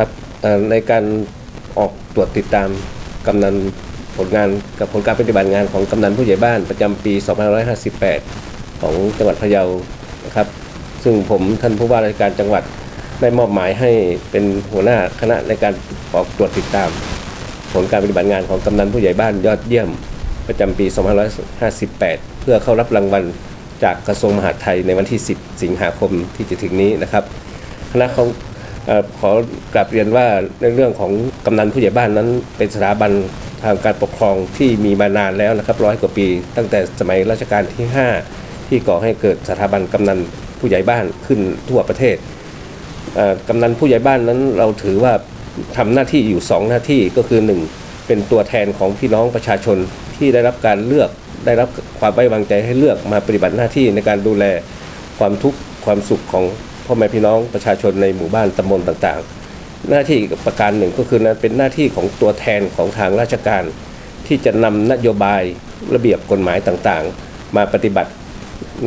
ครับในการออกตรวจติดตามกำนันผลงานกับผลการปฏิบัติงานของกำนันผู้ใหญ่บ้านประจำปี 2558 ของจังหวัดพะเยานะครับ ซึ่งผมท่านผู้ว่าราชการจังหวัดได้มอบหมายให้เป็นหัวหน้าคณะในการออกตรวจติดตาม ผลการปฏิบัติงานของกำนันผู้ใหญ่บ้านยอดเยี่ยมประจำปี 2558 เพื่อเข้ารับรางวัลจากกระทรวงมหาดไทยในวันที่ 10 สิงหาคมที่จะถึงนี้นะครับ คณะของเออ ขอกราบเรียนว่าในเรื่องของกำนันผู้ใหญ่บ้านนั้น เป็นสถาบันทางการปกครองที่มีมานานแล้วนะครับร้อยกว่าปี ตั้งแต่สมัยรัชกาลที่ 5 ที่ก่อให้เกิดสถาบันกำนันผู้ใหญ่บ้านขึ้นทั่วประเทศกำนันผู้ใหญ่บ้านนั้นเราถือว่าทำหน้าที่อยู่ 2 หน้าที่ก็คือ 1 เป็นตัวแทนของพี่น้องประชาชนที่ได้รับการเลือกได้รับความไว้วางใจให้เลือกมาปฏิบัติหน้าที่ในการดูแลความทุกข์ความสุขของ พ่อแม่พี่น้องประชาชนในหมู่บ้านตำบลต่างๆ หน้าที่ประการหนึ่งก็คือนั้นเป็นหน้าที่ของตัวแทนของทางราชการ ที่จะนำนโยบายระเบียบกฎหมายต่างๆ มาปฏิบัติ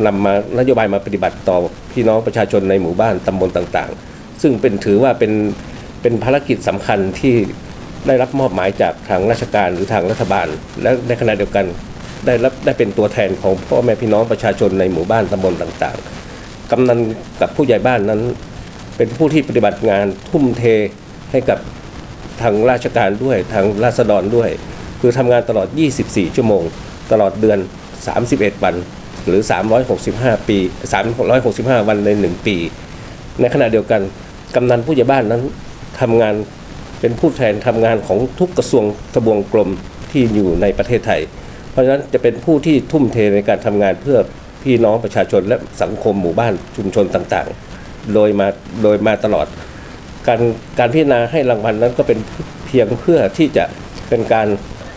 นำมานโยบายมาปฏิบัติต่อพี่น้องประชาชนในหมู่บ้านตำบลต่างๆ ซึ่งเป็นถือว่าเป็นเป็นภารกิจสำคัญที่ได้รับมอบหมายจากทางราชการหรือทางรัฐบาล และในขณะเดียวกันได้รับได้เป็นตัวแทนของพ่อแม่พี่น้องประชาชนในหมู่บ้านตำบลต่างๆ กำนันกับผู้ใหญ่บ้านนั้น เป็นผู้ที่ปฏิบัติงานทุ่มเทให้กับทางราชการด้วยทางราษฎรด้วย คือทำงานตลอด 24 ชั่วโมง ตลอดเดือน 31 วัน หรือ 365 ปี 365 วันใน 1 ปี ในขณะเดียวกันกำนันผู้ใหญ่บ้านนั้นทำงานเป็นผู้แทนทำงานของทุกกระทรวงทบวงกรมที่อยู่ในประเทศไทย เพราะฉะนั้นจะเป็นผู้ที่ทุ่มเทในการทำงานเพื่อ พี่น้องประชาชนและสังคมหมู่บ้านชุมชนต่างๆ โดยมาโดยมาตลอด การการพิจารณาให้รางวัลนั้นก็เป็นเพียงเพื่อที่จะเป็นการ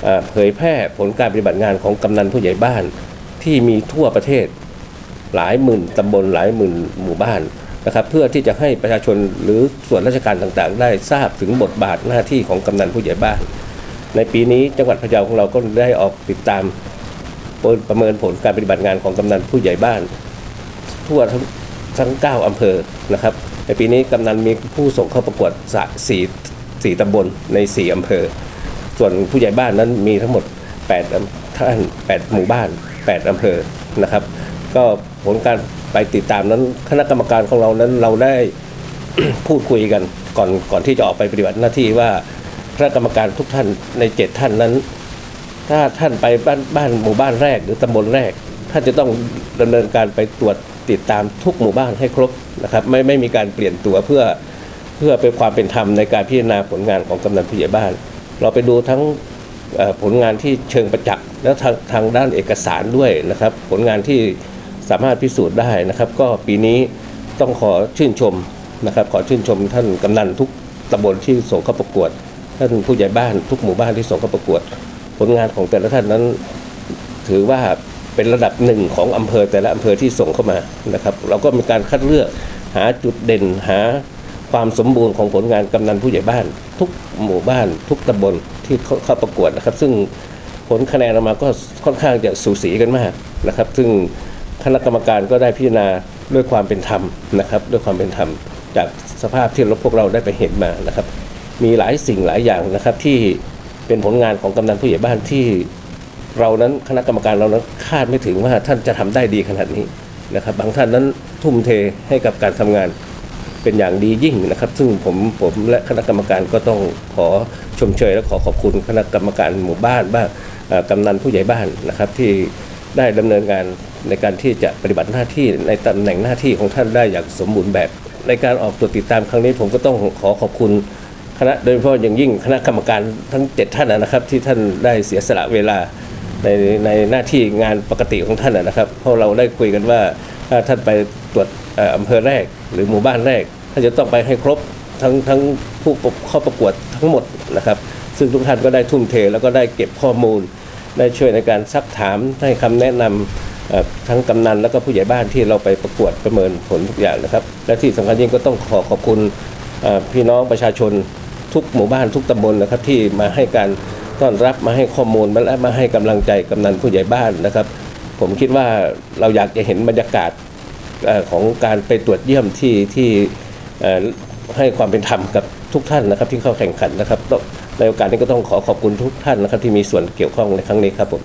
เอ่อเผยแพร่ผลการปฏิบัติงานของกำนันผู้ใหญ่บ้านที่มีทั่วประเทศหลายหมื่นตำบลหลายหมื่นหมู่บ้านนะครับ เพื่อที่จะให้ประชาชนหรือส่วนราชการต่างๆ ได้ทราบถึงบทบาทหน้าที่ของกำนันผู้ใหญ่บ้าน ในปีนี้จังหวัดพะเยาของเราก็ได้ออกติดตาม ประเมินผลการปฏิบัติงานของกำนันผู้ใหญ่บ้าน ทั่วทั้งทั้ง 9 อำเภอนะครับ ในปีนี้กำนันมีผู้ส่งเข้าประกวดสี่สี่ตำบลใน 4 อำเภอ ส่วนผู้ใหญ่บ้านนั้นมีทั้งหมด8ท่าน8หมู่บ้าน 8 อำเภอนะครับ ก็ผลการไปติดตามนั้นคณะกรรมการของเรานั้นเราได้พูดคุยกันก่อนก่อนที่จะออกไปปฏิบัติหน้าที่ว่าคณะกรรมการทุกท่านในเจ็ดท่านนั้น ถ้าท่านไปบ้านบ้านหมู่บ้านแรกหรือตำบลแรก ท่านจะต้องดำเนินการไปตรวจติดตามทุกหมู่บ้านให้ครบนะครับไม่ไม่มีการเปลี่ยนตัวเพื่อเพื่อเป็นความเป็นธรรมในการพิจารณาผลงานของกำนันผู้ใหญ่บ้าน เราไปดูทั้งผลงานที่เชิงประจักษ์และทางทางด้านเอกสารด้วยนะครับ ผลงานที่สามารถพิสูจน์ได้นะครับ ก็ปีนี้ต้องขอชื่นชมนะครับ ขอชื่นชมท่านกำนันทุกตำบลที่ส่งเข้าประกวด ท่านผู้ใหญ่บ้านทุกหมู่บ้านที่ส่งเข้าประกวด ผลงานของแต่ละท่านนั้น ถือว่าเป็นระดับหนึ่งของอำเภอแต่ละอำเภอที่ส่งเข้ามานะครับ เราก็มีการคัดเลือกหาจุดเด่นหาความสมบูรณ์ของผลงานกำนันผู้ใหญ่บ้าน ทุกหมู่บ้าน ทุกตำบลที่เข้าประกวดนะครับ ซึ่งผลคะแนนออกมาก็ค่อนข้างจะสูสีกันมากนะครับ ซึ่งคณะกรรมการก็ได้พิจารณาด้วยความเป็นธรรมนะครับ ด้วยความเป็นธรรม จากสภาพที่เราพวกเราได้ไปเห็นมานะครับ มีหลายสิ่งหลายอย่างนะครับที่ เป็นผลงานของกำนันผู้ใหญ่บ้านที่เรานั้นคณะกรรมการเรานั้นคาดไม่ถึงว่าท่านจะทำได้ดีขนาดนี้นะครับ บางท่านนั้นทุ่มเทให้กับการทำงานเป็นอย่างดียิ่งนะครับ ซึ่งผมผมและคณะกรรมการก็ต้องขอชมเชยและขอขอบคุณคณะกรรมการหมู่บ้านบ้างกำนันผู้ใหญ่บ้านนะครับที่ได้ดำเนินงานในการที่จะปฏิบัติหน้าที่ในตำแหน่งหน้าที่ของท่านได้อย่างสมบูรณ์แบบ ในการออกตรวจติดตามครั้งนี้ผมก็ต้องขอขอบคุณ คณะโดยเฉพาะอย่างยิ่งคณะกรรมการทั้งเจ็ดท่านนะครับ ที่ท่านได้เสียสละเวลาในในหน้าที่งานปกติของท่านนะครับเพราะเราได้คุยกันว่าถ้าท่านไปตรวจอำเภอแรก หรือหมู่บ้านแรกท่านจะต้องไปให้ครบทั้งทั้งผู้เข้าประกวดทั้งหมดนะครับ ซึ่งทุกท่านก็ได้ทุ่มเทแล้วก็ได้เก็บข้อมูล ได้ช่วยในการซักถามให้คำแนะนำเอ่อทั้งกำนันแล้วก็ผู้ใหญ่บ้านที่เราไปประกวดประเมินผลทุกอย่างนะครับ และที่สำคัญยิ่งก็ต้องขอขอบคุณพี่น้องประชาชน ทุกหมู่บ้านทุกตำบลนะครับที่มาให้การต้อนรับมาให้ข้อมูลมาและมาให้กำลังใจกำนันผู้ใหญ่บ้านนะครับ ผมคิดว่าเราอยากจะเห็นบรรยากาศของการไปตรวจเยี่ยมที่ที่ให้ความเป็นธรรมกับทุกท่านนะครับที่เข้าแข่งขันนะครับในโอกาสนี้ก็ต้องขอขอบคุณทุกท่านนะครับที่มีส่วนเกี่ยวข้องในครั้งนี้ครับผม